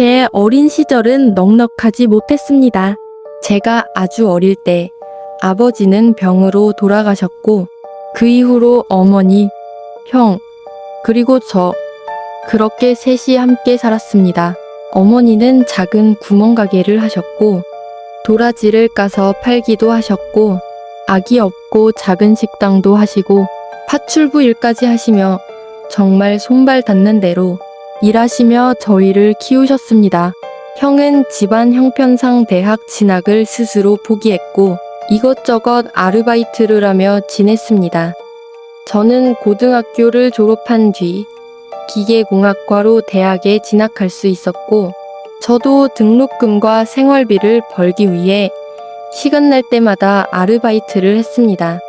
제 어린 시절은 넉넉하지 못했습니다. 제가 아주 어릴 때 아버지는 병으로 돌아가셨고 그 이후로 어머니, 형, 그리고 저 그렇게 셋이 함께 살았습니다. 어머니는 작은 구멍가게를 하셨고 도라지를 까서 팔기도 하셨고 아기 없고 작은 식당도 하시고 파출부 일까지 하시며 정말 손발 닿는 대로 일하시며 저희를 키우셨습니다. 형은 집안 형편상 대학 진학을 스스로 포기했고 이것저것 아르바이트를 하며 지냈습니다. 저는 고등학교를 졸업한 뒤 기계공학과로 대학에 진학할 수 있었고 저도 등록금과 생활비를 벌기 위해 시간 날 때마다 아르바이트를 했습니다.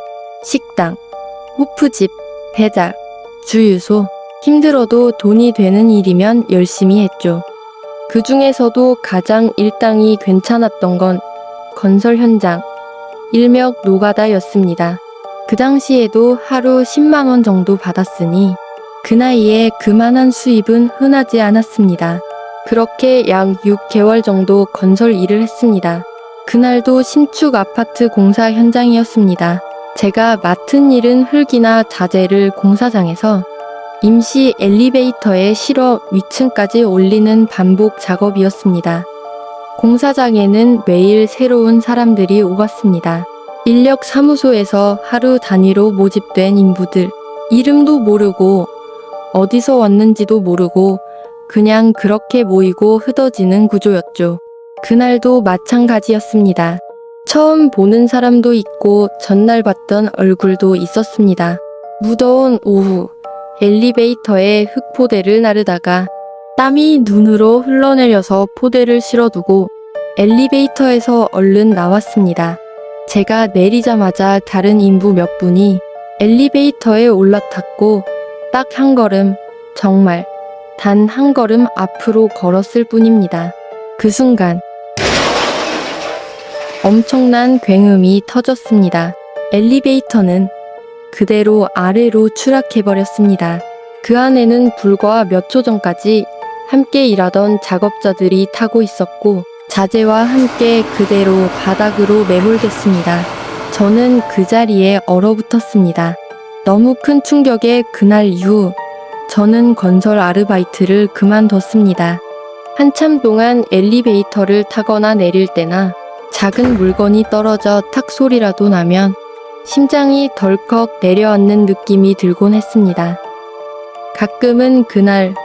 식당, 호프집, 배달, 주유소, 힘들어도 돈이 되는 일이면 열심히 했죠. 그 중에서도 가장 일당이 괜찮았던 건 건설 현장, 일명 노가다였습니다. 그 당시에도 하루 10만원 정도 받았으니 그 나이에 그만한 수입은 흔하지 않았습니다. 그렇게 약 6개월 정도 건설 일을 했습니다. 그날도 신축 아파트 공사 현장이었습니다. 제가 맡은 일은 흙이나 자재를 공사장에서 임시 엘리베이터에 실어 위층까지 올리는 반복 작업이었습니다. 공사장에는 매일 새로운 사람들이 오갔습니다. 인력 사무소에서 하루 단위로 모집된 인부들, 이름도 모르고 어디서 왔는지도 모르고 그냥 그렇게 모이고 흩어지는 구조였죠. 그날도 마찬가지였습니다. 처음 보는 사람도 있고 전날 봤던 얼굴도 있었습니다. 무더운 오후 엘리베이터에 흙 포대를 나르다가 땀이 눈으로 흘러내려서 포대를 실어두고 엘리베이터에서 얼른 나왔습니다. 제가 내리자마자 다른 인부 몇 분이 엘리베이터에 올라탔고 딱 한 걸음, 정말 단 한 걸음 앞으로 걸었을 뿐입니다. 그 순간 엄청난 굉음이 터졌습니다. 엘리베이터는 그대로 아래로 추락해버렸습니다. 그 안에는 불과 몇 초 전까지 함께 일하던 작업자들이 타고 있었고 자재와 함께 그대로 바닥으로 매몰됐습니다. 저는 그 자리에 얼어붙었습니다. 너무 큰 충격에 그날 이후 저는 건설 아르바이트를 그만뒀습니다. 한참 동안 엘리베이터를 타거나 내릴 때나 작은 물건이 떨어져 탁 소리라도 나면 심장이 덜컥 내려앉는 느낌이 들곤 했습니다. 가끔은 그날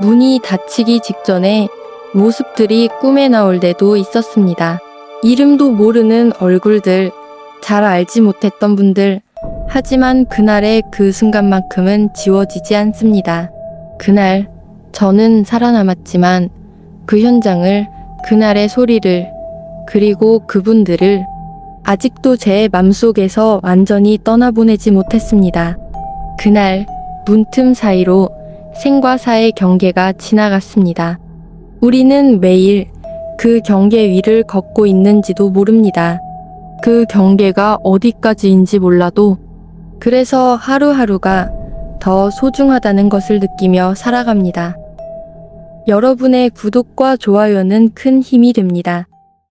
문이 닫히기 직전에 모습들이 꿈에 나올 때도 있었습니다. 이름도 모르는 얼굴들, 잘 알지 못했던 분들, 하지만 그날의 그 순간만큼은 지워지지 않습니다. 그날 저는 살아남았지만 그 현장을, 그날의 소리를, 그리고 그분들을 아직도 제 맘속에서 완전히 떠나보내지 못했습니다. 그날 문틈 사이로 생과 사의 경계가 지나갔습니다. 우리는 매일 그 경계 위를 걷고 있는지도 모릅니다. 그 경계가 어디까지인지 몰라도 그래서 하루하루가 더 소중하다는 것을 느끼며 살아갑니다. 여러분의 구독과 좋아요는 큰 힘이 됩니다.